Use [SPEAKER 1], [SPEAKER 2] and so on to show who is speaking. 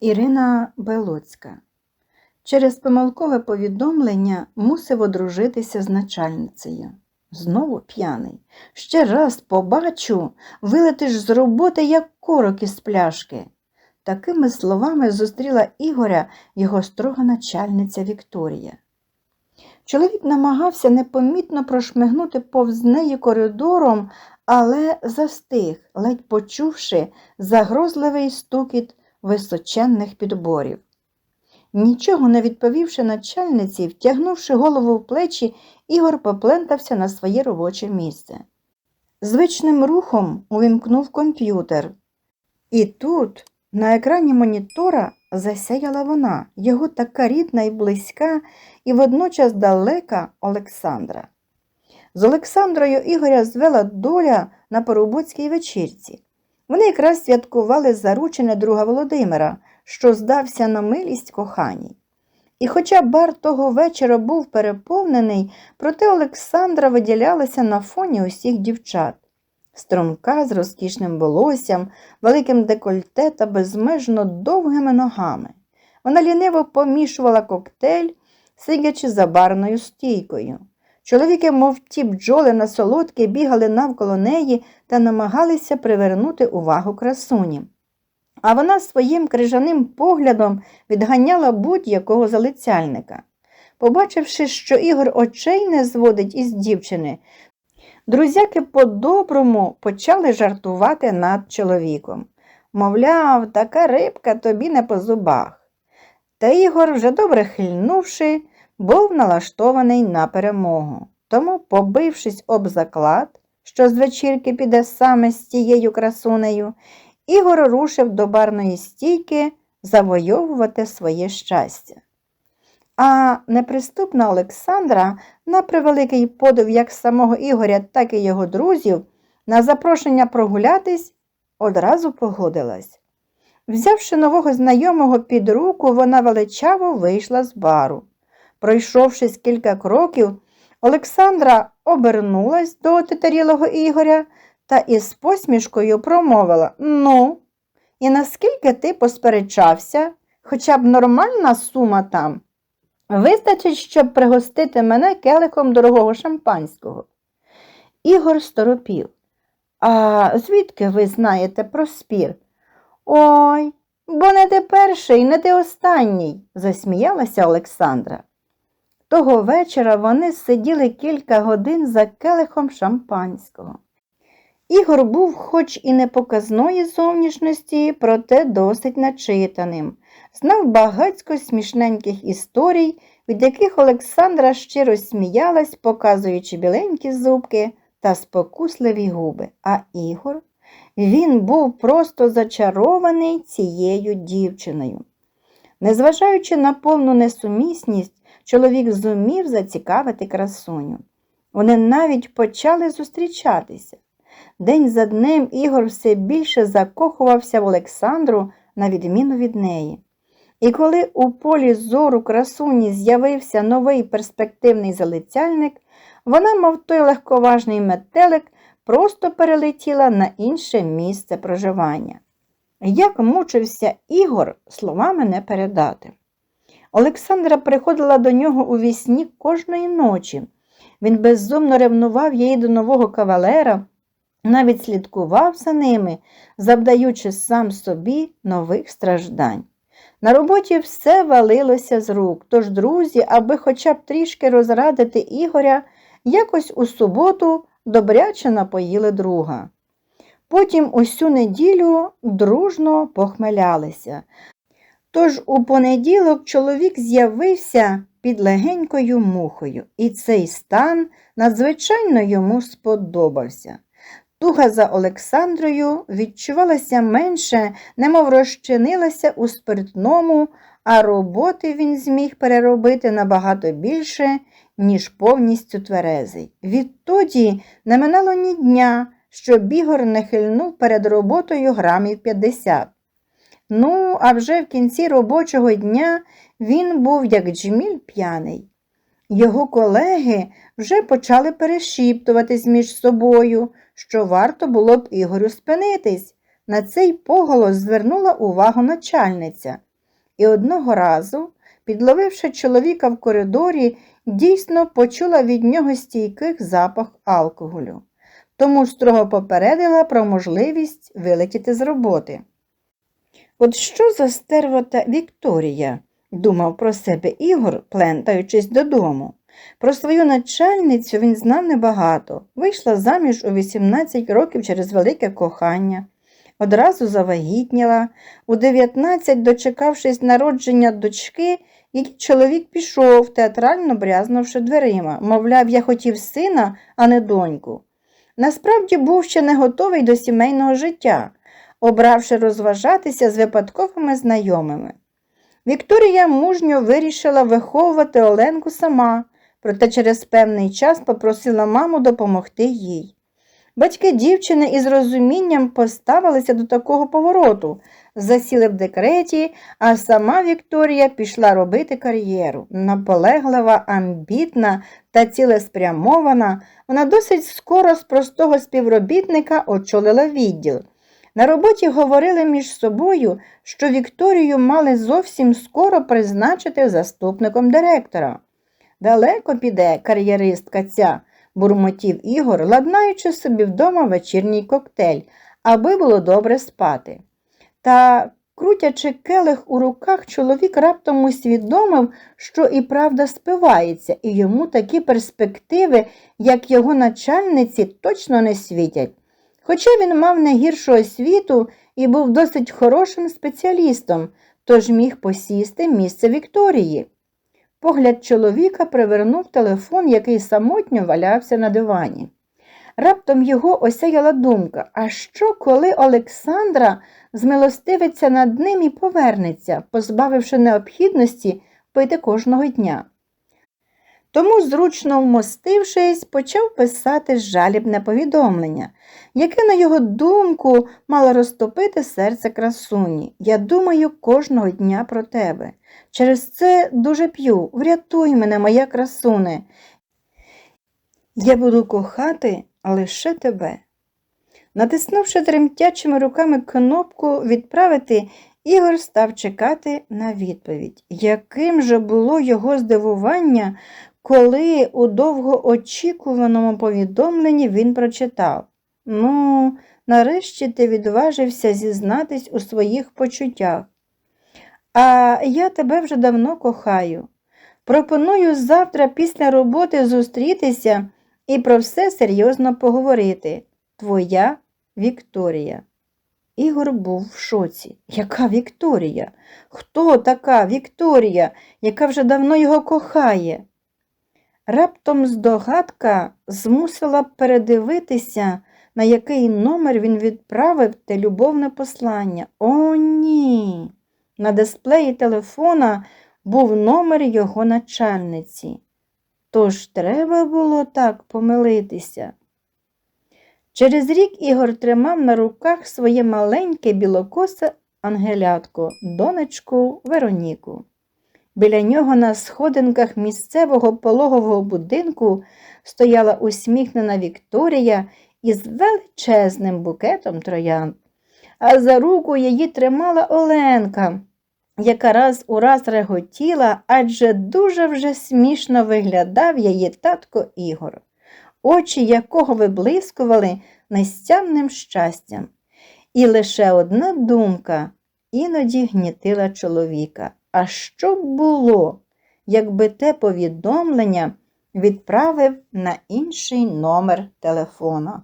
[SPEAKER 1] Ірина Белоцька через помилкове повідомлення мусив одружитися з начальницею. Знову п'яний. Ще раз побачу, вилетиш з роботи, як корок із пляшки. Такими словами зустріла Ігоря його строга начальниця Вікторія. Чоловік намагався непомітно прошмигнути повз неї коридором, але застиг, ледь почувши загрозливий стукіт височенних підборів. Нічого не відповівши начальниці, втягнувши голову в плечі, Ігор поплентався на своє робоче місце. Звичним рухом увімкнув комп'ютер. І тут, на екрані монітора, засяяла вона, його така рідна і близька, і водночас далека Олександра. З Олександрою Ігоря звела доля на Порубоцькій вечірці. Вони якраз святкували заручене друга Володимира, що здався на милість коханій. І хоча бар того вечора був переповнений, проте Олександра виділялася на фоні усіх дівчат. Струмка з розкішним волоссям, великим декольте та безмежно довгими ногами. Вона ліниво помішувала коктейль, сидячи за барною стійкою. Чоловіки, мов ті бджоли на солодке, бігали навколо неї та намагалися привернути увагу красуні. А вона своїм крижаним поглядом відганяла будь-якого залицяльника. Побачивши, що Ігор очей не зводить із дівчини, друзяки по-доброму почали жартувати над чоловіком. Мовляв, така рибка тобі не по зубах. Та Ігор, вже добре хильнувши, був налаштований на перемогу. Тому, побившись об заклад, що з вечірки піде саме з тією красунею, Ігор рушив до барної стійки завойовувати своє щастя. А неприступна Олександра, на превеликий подив як самого Ігоря, так і його друзів, на запрошення прогулятись, одразу погодилась. Взявши нового знайомого під руку, вона величаво вийшла з бару. Пройшовшись кілька кроків, Олександра обернулась до отетарілого Ігоря та із посмішкою промовила Ну, і наскільки ти посперечався, хоча б нормальна сума там, вистачить, щоб пригостити мене келихом дорогого шампанського. Ігор сторопів. А звідки ви знаєте про спір? Ой, бо не ти перший, не ти останній, засміялася Олександра. Того вечора вони сиділи кілька годин за келихом шампанського. Ігор був хоч і непоказної зовнішності, проте досить начитаним, знав багацько смішненьких історій, від яких Олександра щиро сміялась, показуючи біленькі зубки та спокусливі губи. А Ігор, він був просто зачарований цією дівчиною. Незважаючи на повну несумісність, чоловік зумів зацікавити красуню. Вони навіть почали зустрічатися. День за днем Ігор все більше закохувався в Олександру на відміну від неї. І коли у полі зору красуні з'явився новий перспективний залицяльник, вона, мов той легковажний метелик, просто перелетіла на інше місце проживання. Як мучився Ігор, словами не передати. Олександра приходила до нього у вісні кожної ночі. Він безумно ревнував її до нового кавалера, навіть слідкував за ними, завдаючи сам собі нових страждань. На роботі все валилося з рук, тож друзі, аби хоча б трішки розрадити Ігоря, якось у суботу добряче напоїли друга. Потім усю неділю дружно похмелялися. Тож у понеділок чоловік з'явився під легенькою мухою, і цей стан надзвичайно йому сподобався. Туга за Олександрою відчувалася менше, немов розчинилася у спиртному, а роботи він зміг переробити набагато більше, ніж повністю тверезий. Відтоді не минало ні дня, що Бігор не хильнув перед роботою грамів 50. Ну, а вже в кінці робочого дня він був як джміль п'яний. Його колеги вже почали перешіптуватись між собою, що варто було б Ігорю спинитись. На цей поголос звернула увагу начальниця. і одного разу, підловивши чоловіка в коридорі, дійсно почула від нього стійкий запах алкоголю, тому строго попередила про можливість вилетіти з роботи. От що за стервота Вікторія? думав про себе Ігор, плентаючись додому. Про свою начальницю він знав небагато. Вийшла заміж у 18 років через велике кохання, одразу завагітніла. У 19, дочекавшись народження дочки, її чоловік пішов, театрально брязнувши дверима. Мовляв, я хотів сина, а не доньку. Насправді був ще не готовий до сімейного життя, обравши розважатися з випадковими знайомими. Вікторія мужньо вирішила виховувати Оленку сама, проте через певний час попросила маму допомогти їй. Батьки дівчини із розумінням поставилися до такого повороту, засіли в декреті, а сама Вікторія пішла робити кар'єру. Наполеглива, амбітна та цілеспрямована, вона досить скоро з простого співробітника очолила відділ. На роботі говорили між собою, що Вікторію мали зовсім скоро призначити заступником директора. Далеко піде кар'єристка ця, бурмотів Ігор, ладнаючи собі вдома вечірній коктейль, аби було добре спати. Та, крутячи келих у руках, чоловік раптом усвідомив, що і правда спивається, і йому такі перспективи, як його начальниці, точно не світять. Хоча він мав не гіршу освіту і був досить хорошим спеціалістом, тож міг посісти місце Вікторії. Погляд чоловіка привернув телефон, який самотньо валявся на дивані. Раптом його осяяла думка, а що, коли Олександра змилостивиться над ним і повернеться, позбавивши необхідності пити кожного дня. Тому, зручно вмостившись, почав писати жалібне повідомлення, яке, на його думку, мало розтопити серце красуні. Я думаю кожного дня про тебе. Через це дуже п'ю. Врятуй мене, моя красуне. Я буду кохати лише тебе. Натиснувши тремтячими руками кнопку відправити, Ігор став чекати на відповідь. Яким же було його здивування, коли у довгоочікуваному повідомленні він прочитав Ну, нарешті ти відважився зізнатись у своїх почуттях. А я тебе вже давно кохаю. Пропоную завтра після роботи зустрітися і про все серйозно поговорити. Твоя Вікторія. Ігор був в шоці. Яка Вікторія? Хто така Вікторія, яка вже давно його кохає? Раптом здогадка змусила передивитися, на який номер він відправив те любовне послання. О, ні! На дисплеї телефона був номер його начальниці. Тож треба було так помилитися. Через рік Ігор тримав на руках своє маленьке білокосе ангелятко, донечку Вероніку. Біля нього на сходинках місцевого пологового будинку стояла усміхнена Вікторія із величезним букетом троянд, а за руку її тримала Оленка, яка раз у раз реготіла, адже дуже вже смішно виглядав її татко Ігор, очі якого виблискували нестямним щастям. І лише одна думка іноді гнітила чоловіка. А що б було, якби те повідомлення відправив на інший номер телефона?